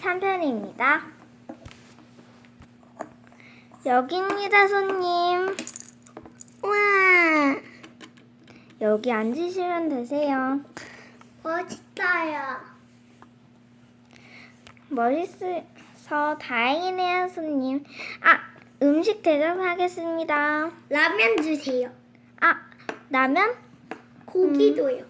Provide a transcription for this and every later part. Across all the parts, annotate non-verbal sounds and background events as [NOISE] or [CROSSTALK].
3편입니다. 여기입니다, 손님. 우와, 여기 앉으시면 되세요. 멋있어요. 멋있어서 다행이네요, 손님. 아, 음식 대접하겠습니다. 라면 주세요. 아, 라면? 고기도요.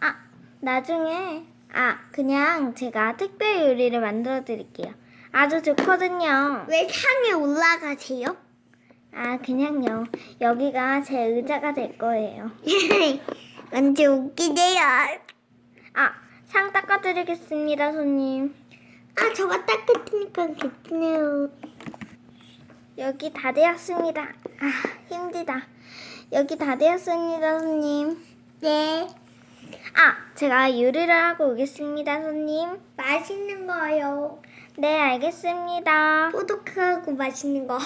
아, 나중에. 아, 그냥 제가 특별 요리를 만들어 드릴게요. 아주 좋거든요. 왜 상에 올라가세요? 아, 그냥요. 여기가 제 의자가 될 거예요. [LAUGHS] 완전 웃기네요. 아, 상 닦아드리겠습니다, 손님. 아, 저가 따뜻하니까 괜찮네요. 여기 다 되었습니다. 아, 힘들다. 여기 다 되었습니다, 손님. 네, 아, 제가 요리를 하고 오겠습니다, 손님. 맛있는 거요. 네, 알겠습니다. 뽀득하고 맛있는 거.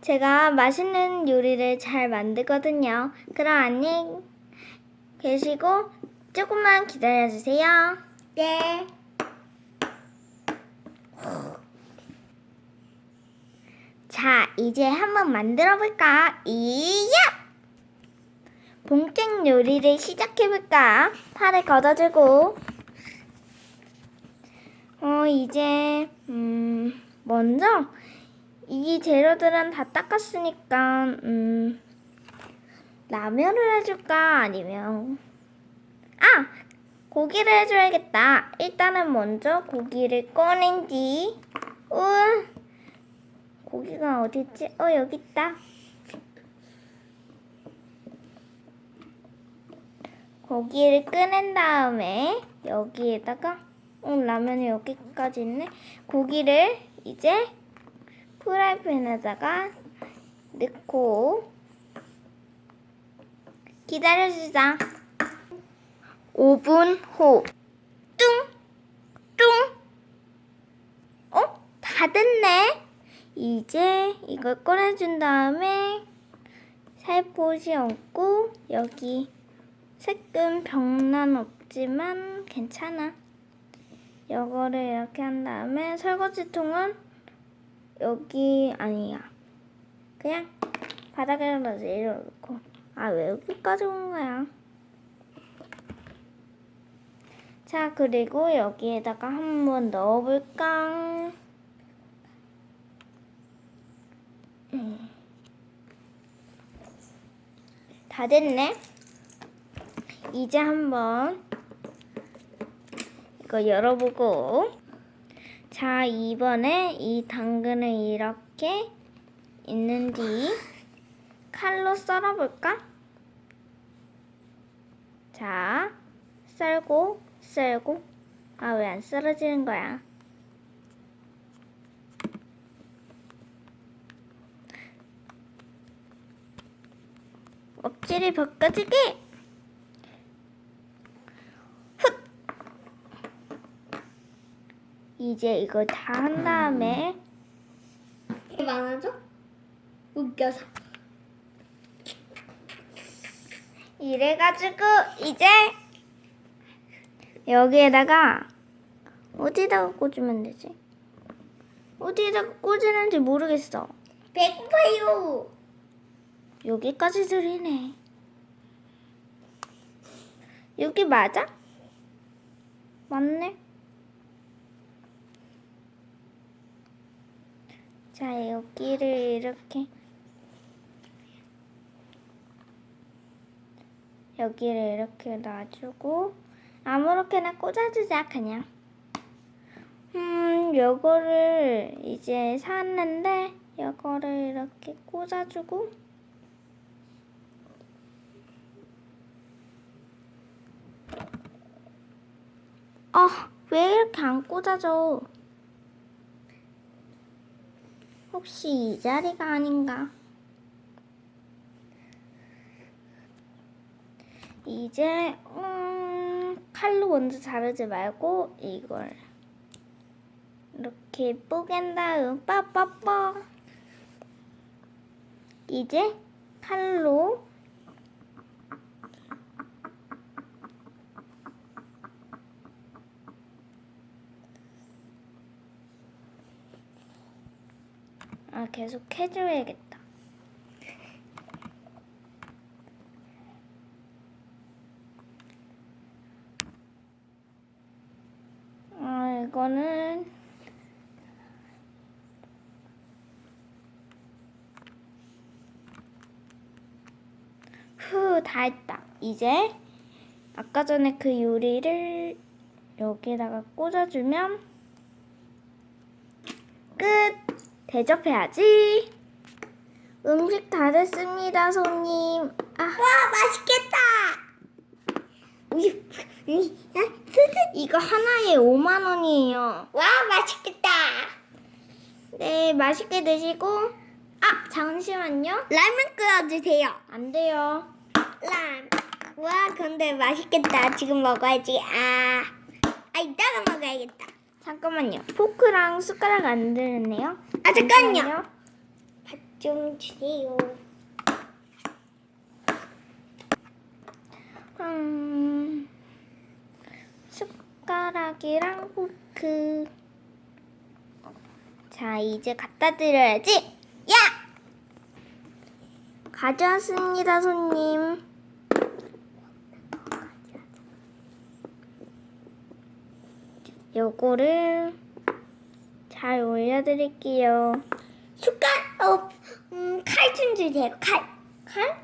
제가 맛있는 요리를 잘 만들거든요. 그럼 안녕히 계시고 조금만 기다려 주세요. 네. 자, 이제 한번 만들어 볼까? 이야! 봉땡 요리를 시작해 볼까? 팔을 걷어주고. 어, 이제, 음, 먼저, 이 재료들은 다 닦았으니까, 음, 라면을 해줄까? 아니면, 아! 고기를 해줘야겠다. 일단은 먼저 고기를 꺼낸 뒤, 우와! 고기가 어디 있지? 어 여기 있다. 고기를 꺼낸 다음에 여기에다가 어 라면이 여기까지 있네. 고기를 이제 프라이팬에다가 넣고 기다려주자. 5분 후. 뚱! 뚱! 어? 다 됐네. 이제 이걸 꺼내준 다음에 살포시 얹고 여기 색은 병난 없지만 괜찮아. 이거를 이렇게 한 다음에 설거지통은 여기 아니야. 그냥 바닥에 내려놓고 아 왜 여기까지 온 거야? 자 그리고 여기에다가 한번 넣어볼까? 다 됐네. 이제 한번 이거 열어보고 자 이번에 이 당근을 이렇게 있는 뒤 칼로 썰어볼까? 자 썰고 썰고 아 왜 안 썰어지는 거야? 껍질이 벗겨지게! 이제 이거 다 한 다음에 이게 많아져? 웃겨서. 이래가지고 이제 여기에다가 어디다가 꽂으면 되지? 어디에다가 꽂으는지 모르겠어. 배고파요. 여기까지 들이네. 여기 맞아? 맞네. 자, 여기를 이렇게 여기를 이렇게 놔주고 아무렇게나 꽂아주자 그냥. 음, 요거를 이제 샀는데 요거를 이렇게 꽂아주고 아, 왜 이렇게 안 꽂아져? 혹시 이 자리가 아닌가? 이제 음, 칼로 먼저 자르지 말고 이걸 이렇게 뽀갠 다음 빠빠빠 이제 칼로 아, 계속 해줘야겠다. 아, 이거는 후, 다 했다. 이제 아까 전에 그 요리를 여기다가 꽂아주면 끝! 대접해야지. 음식 다 됐습니다, 손님. 아, 와 맛있겠다. 이, 이거 하나에 5만 원이에요. 와 맛있겠다. 네, 맛있게 드시고. 아, 잠시만요. 라면 끓여주세요. 안 돼요. 람. 와 근데 맛있겠다. 지금 먹어야지. 아, 아 이따가 먹어야겠다. 잠깐만요. 포크랑 숟가락 안 들었네요. 아 잠깐요. 밥 좀 주세요. 음, 숟가락이랑 포크. 자, 이제 갖다 드려야지. 야, 가져왔습니다, 손님. 요거를 잘 올려드릴게요. 숟갈 어, 음, 칼좀 주세요. 칼. 칼?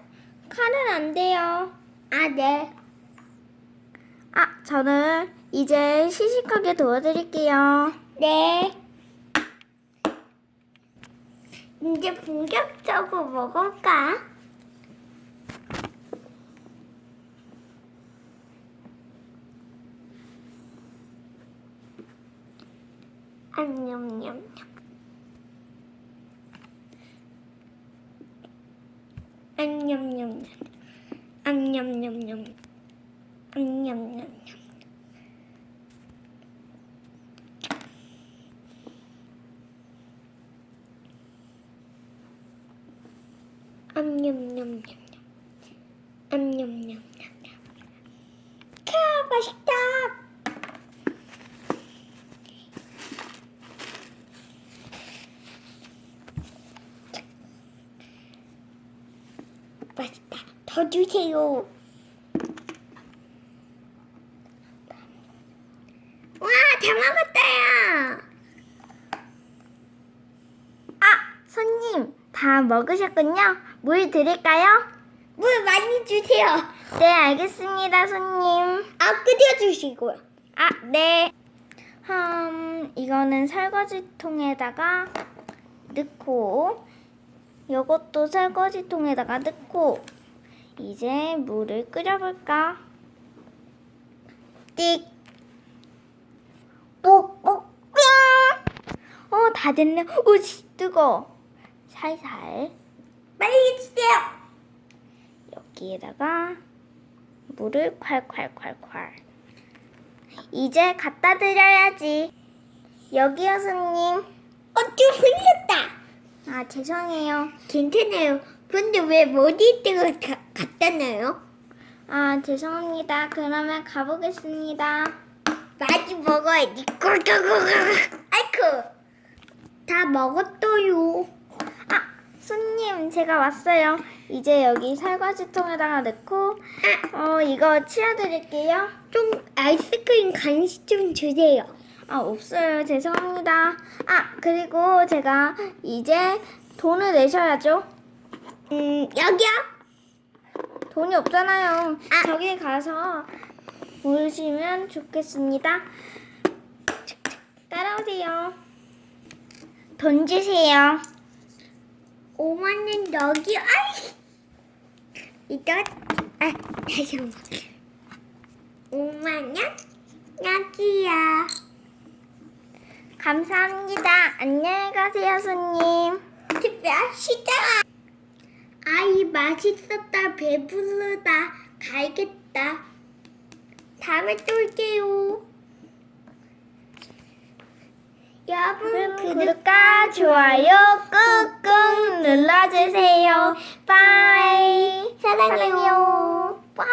칼은 안 돼요. 아 네. 아, 저는 이제 시식하게 도와드릴게요. 네. 이제 본격적으로 먹을까? 안녕냠. 안녕냠냠. 안녕냠냠. 안녕냠냠. 암냠냠냠냠 암냠냠냠냠 캬 맛있다 맛있다 더 주세요 와 다 먹었다요 아, 손님, 다 먹으셨군요. 물 드릴까요? 물 많이 주세요 네, 알겠습니다, 손님. 아 끓여 주시고요 아, 네. 음, 이거는 설거지통에다가 넣고, 요것도 설거지통에다가 넣고, 이제 물을 끓여볼까? 띡. 뽁뽁, 삥! 어, 다 됐네. 오지, 뜨거. 살살. 빨리 주세요 여기에다가 물을 콸콸콸콸. 이제 갖다 드려야지. 여기요, 손님. 어 좀 흘렸다 아, 죄송해요. 괜찮아요. 근데 왜 머리 띠를 가- 갖다 놔요? 아, 죄송합니다. 그러면 가보겠습니다. 많이 먹어야지. 꿀꿀꿀꿀. 아이쿠. 다 먹었어요. 아, 손님, 제가 왔어요. 이제 여기 설거지통에다가 넣고, 어, 이거 치워드릴게요. 좀 아이스크림 간식 좀 주세요. 아, 없어요. 죄송합니다. 아, 그리고 제가 이제 돈을 내셔야죠. 음, 여기요. 돈이 없잖아요. 아. 저기 가서 보시면 좋겠습니다. 따라오세요. 돈 주세요. 5만 원 여기. 아이. 이거 아, 다시 한 번. 5만 원 여기요. 감사합니다. 안녕히 가세요, 손님. 특별 시작. 아이 맛있었다 배부르다 갈겠다. 다음에 또 올게요. 여러분 구독 구독과 좋아요 꾹꾹 눌러주세요. 빠이. 사랑해요. 빵.